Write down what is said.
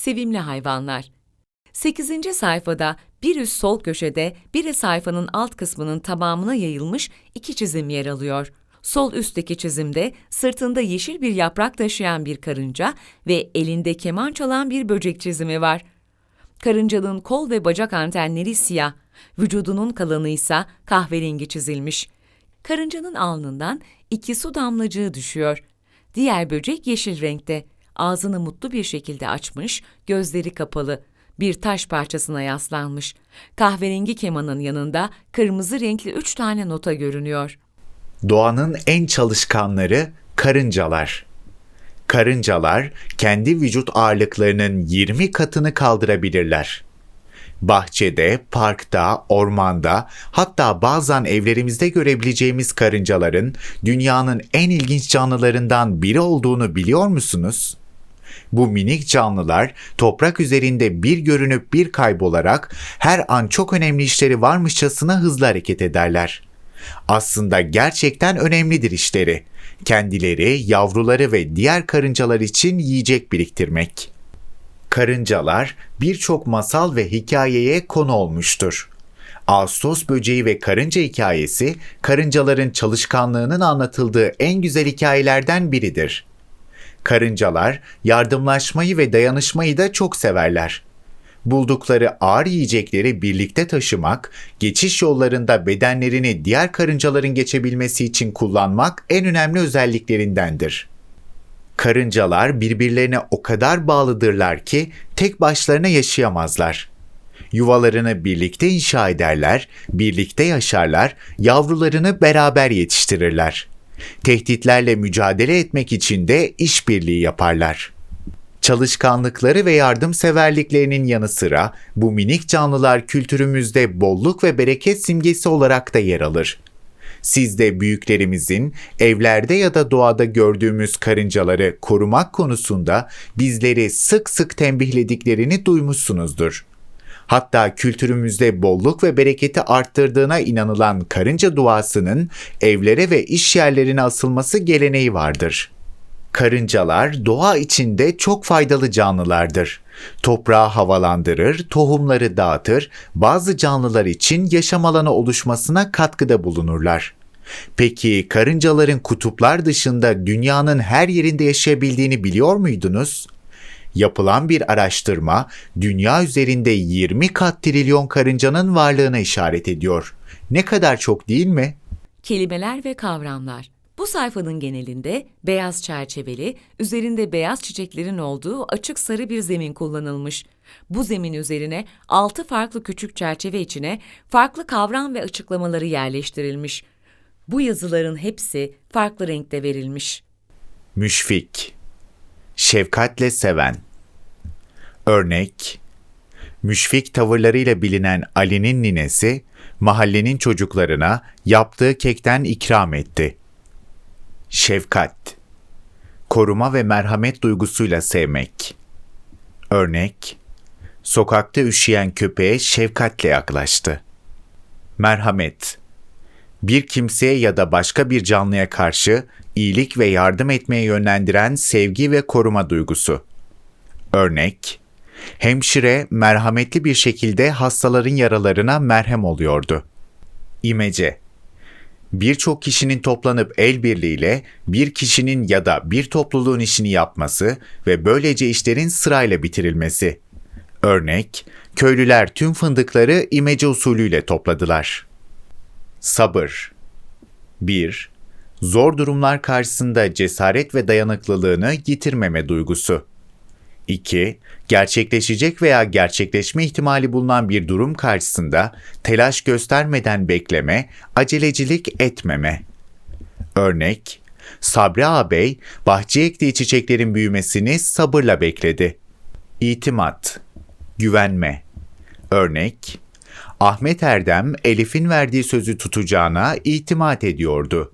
Sevimli hayvanlar. 8. sayfada bir üst sol köşede biri sayfanın alt kısmının tamamına yayılmış iki çizim yer alıyor. Sol üstteki çizimde sırtında yeşil bir yaprak taşıyan bir karınca ve elinde keman çalan bir böcek çizimi var. Karıncanın kol ve bacak antenleri siyah, vücudunun kalanı ise kahverengi çizilmiş. Karıncanın alnından iki su damlacığı düşüyor. Diğer böcek yeşil renkte. Ağzını mutlu bir şekilde açmış, gözleri kapalı. Bir taş parçasına yaslanmış. Kahverengi kemanın yanında kırmızı renkli üç tane nota görünüyor. Doğanın en çalışkanları karıncalar. Karıncalar kendi vücut ağırlıklarının 20 katını kaldırabilirler. Bahçede, parkta, ormanda, hatta bazen evlerimizde görebileceğimiz karıncaların dünyanın en ilginç canlılarından biri olduğunu biliyor musunuz? Bu minik canlılar toprak üzerinde bir görünüp bir kaybolarak her an çok önemli işleri varmışçasına hızlı hareket ederler. Aslında gerçekten önemlidir işleri. Kendileri, yavruları ve diğer karıncalar için yiyecek biriktirmek. Karıncalar birçok masal ve hikayeye konu olmuştur. Ağustos böceği ve karınca hikayesi karıncaların çalışkanlığının anlatıldığı en güzel hikayelerden biridir. Karıncalar yardımlaşmayı ve dayanışmayı da çok severler. Buldukları ağır yiyecekleri birlikte taşımak, geçiş yollarında bedenlerini diğer karıncaların geçebilmesi için kullanmak en önemli özelliklerindendir. Karıncalar birbirlerine o kadar bağlıdırlar ki tek başlarına yaşayamazlar. Yuvalarını birlikte inşa ederler, birlikte yaşarlar, yavrularını beraber yetiştirirler. Tehditlerle mücadele etmek için de işbirliği yaparlar. Çalışkanlıkları ve yardımseverliklerinin yanı sıra bu minik canlılar kültürümüzde bolluk ve bereket simgesi olarak da yer alır. Siz de büyüklerimizin evlerde ya da doğada gördüğümüz karıncaları korumak konusunda bizleri sık sık tembihlediklerini duymuşsunuzdur. Hatta kültürümüzde bolluk ve bereketi arttırdığına inanılan karınca duasının evlere ve iş yerlerine asılması geleneği vardır. Karıncalar doğa içinde çok faydalı canlılardır. Toprağı havalandırır, tohumları dağıtır, bazı canlılar için yaşam alanı oluşmasına katkıda bulunurlar. Peki karıncaların kutuplar dışında dünyanın her yerinde yaşayabildiğini biliyor muydunuz? Yapılan bir araştırma dünya üzerinde 20 kat trilyon karıncanın varlığına işaret ediyor. Ne kadar çok değil mi? Kelimeler ve kavramlar. Bu sayfanın genelinde beyaz çerçeveli, üzerinde beyaz çiçeklerin olduğu açık sarı bir zemin kullanılmış. Bu zemin üzerine altı farklı küçük çerçeve içine farklı kavram ve açıklamaları yerleştirilmiş. Bu yazıların hepsi farklı renkte verilmiş. Müşfik Şefkatle seven Örnek Müşfik tavırlarıyla bilinen Ali'nin ninesi, mahallenin çocuklarına yaptığı kekten ikram etti. Şefkat Koruma ve merhamet duygusuyla sevmek. Örnek Sokakta üşüyen köpeğe şefkatle yaklaştı. Merhamet Bir kimseye ya da başka bir canlıya karşı iyilik ve yardım etmeye yönlendiren sevgi ve koruma duygusu. Örnek Hemşire merhametli bir şekilde hastaların yaralarına merhem oluyordu. İmece Birçok kişinin toplanıp el birliğiyle bir kişinin ya da bir topluluğun işini yapması ve böylece işlerin sırayla bitirilmesi. Örnek, köylüler tüm fındıkları imece usulüyle topladılar. Sabır 1. Zor durumlar karşısında cesaret ve dayanıklılığını yitirmeme duygusu. 2. Gerçekleşecek veya gerçekleşme ihtimali bulunan bir durum karşısında telaş göstermeden bekleme, acelecilik etmeme. Örnek, Sabri ağabey bahçeye ektiği çiçeklerin büyümesini sabırla bekledi. İtimat, güvenme. Örnek, Ahmet Erdem Elif'in verdiği sözü tutacağına itimat ediyordu.